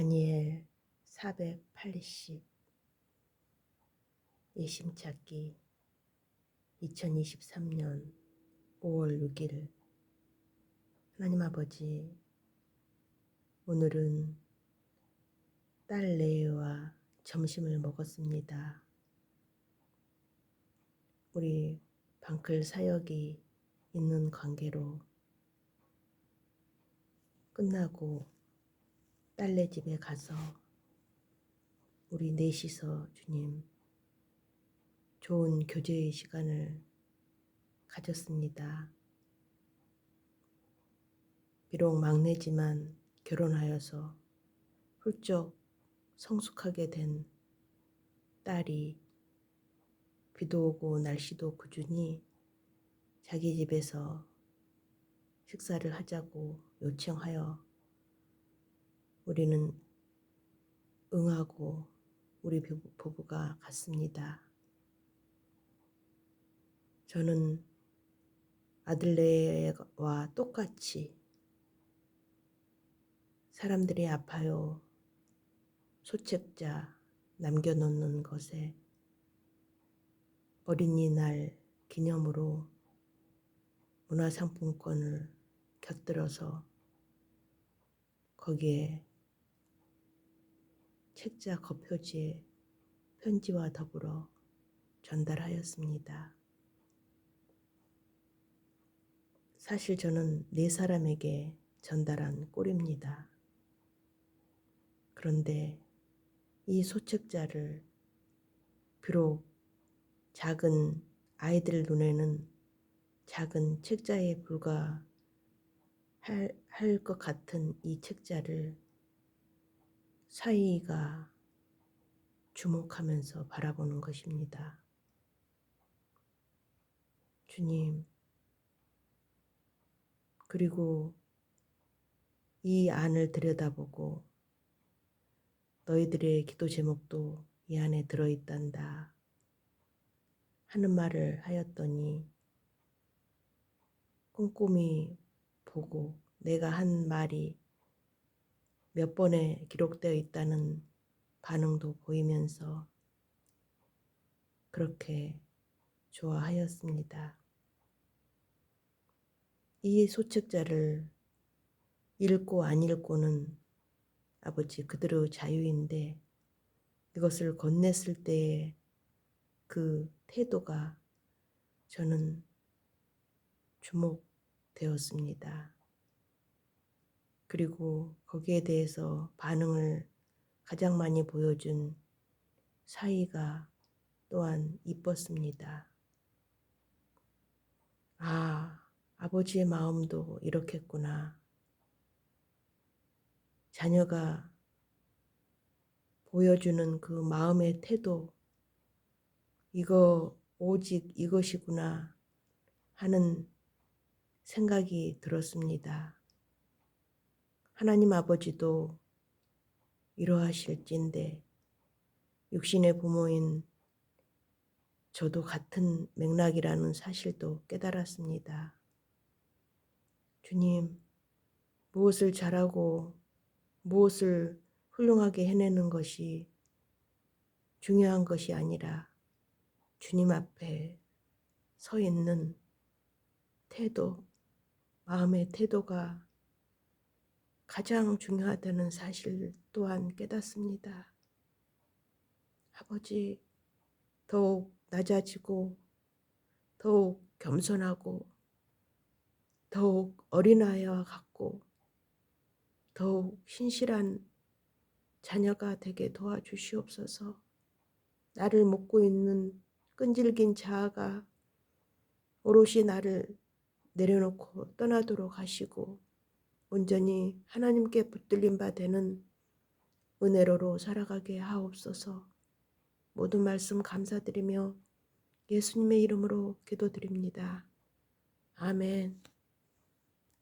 다니엘 480 예심찾기 2023년 5월 6일 하나님 아버지 오늘은 딸 레이와 점심을 먹었습니다. 우리 방클 사역이 있는 관계로 끝나고 딸네 집에 가서 우리 넷이서 주님 좋은 교제의 시간을 가졌습니다. 비록 막내지만 결혼하여서 훌쩍 성숙하게 된 딸이 비도 오고 날씨도 꾸준히 자기 집에서 식사를 하자고 요청하여 우리는 응하고 우리 부부가 갔습니다. 저는 아들네와 똑같이 사람들이 아파요. 소책자 남겨놓는 것에 어린이날 기념으로 문화상품권을 곁들여서 거기에 책자 겉표지에 편지와 더불어 전달하였습니다. 사실 저는 네 사람에게 전달한 꼴입니다. 그런데 이 소책자를 비록 작은 아이들 눈에는 작은 책자에 불과할 것 같은 이 책자를 사이가 주목하면서 바라보는 것입니다. 주님, 그리고 이 안을 들여다보고 너희들의 기도 제목도 이 안에 들어있단다 하는 말을 하였더니 꼼꼼히 보고 내가 한 말이 몇 번에 기록되어 있다는 반응도 보이면서 그렇게 좋아하였습니다. 이 소책자를 읽고 안 읽고는 아버지 그대로 자유인데 이것을 건넸을 때의 그 태도가 저는 주목되었습니다. 그리고 거기에 대해서 반응을 가장 많이 보여준 사이가 또한 이뻤습니다. 아, 아버지의 마음도 이렇겠구나. 자녀가 보여주는 그 마음의 태도, 이거 오직 이것이구나 하는 생각이 들었습니다. 하나님 아버지도 이러하실진데 육신의 부모인 저도 같은 맥락이라는 사실도 깨달았습니다. 주님, 무엇을 잘하고 무엇을 훌륭하게 해내는 것이 중요한 것이 아니라 주님 앞에 서 있는 태도, 마음의 태도가 가장 중요하다는 사실 또한 깨닫습니다. 아버지, 더욱 낮아지고, 더욱 겸손하고, 더욱 어린아이와 같고, 더욱 신실한 자녀가 되게 도와주시옵소서. 나를 먹고 있는 끈질긴 자아가 오롯이 나를 내려놓고 떠나도록 하시고 온전히 하나님께 붙들림 바 되는 은혜로로 살아가게 하옵소서. 모든 말씀 감사드리며 예수님의 이름으로 기도드립니다. 아멘.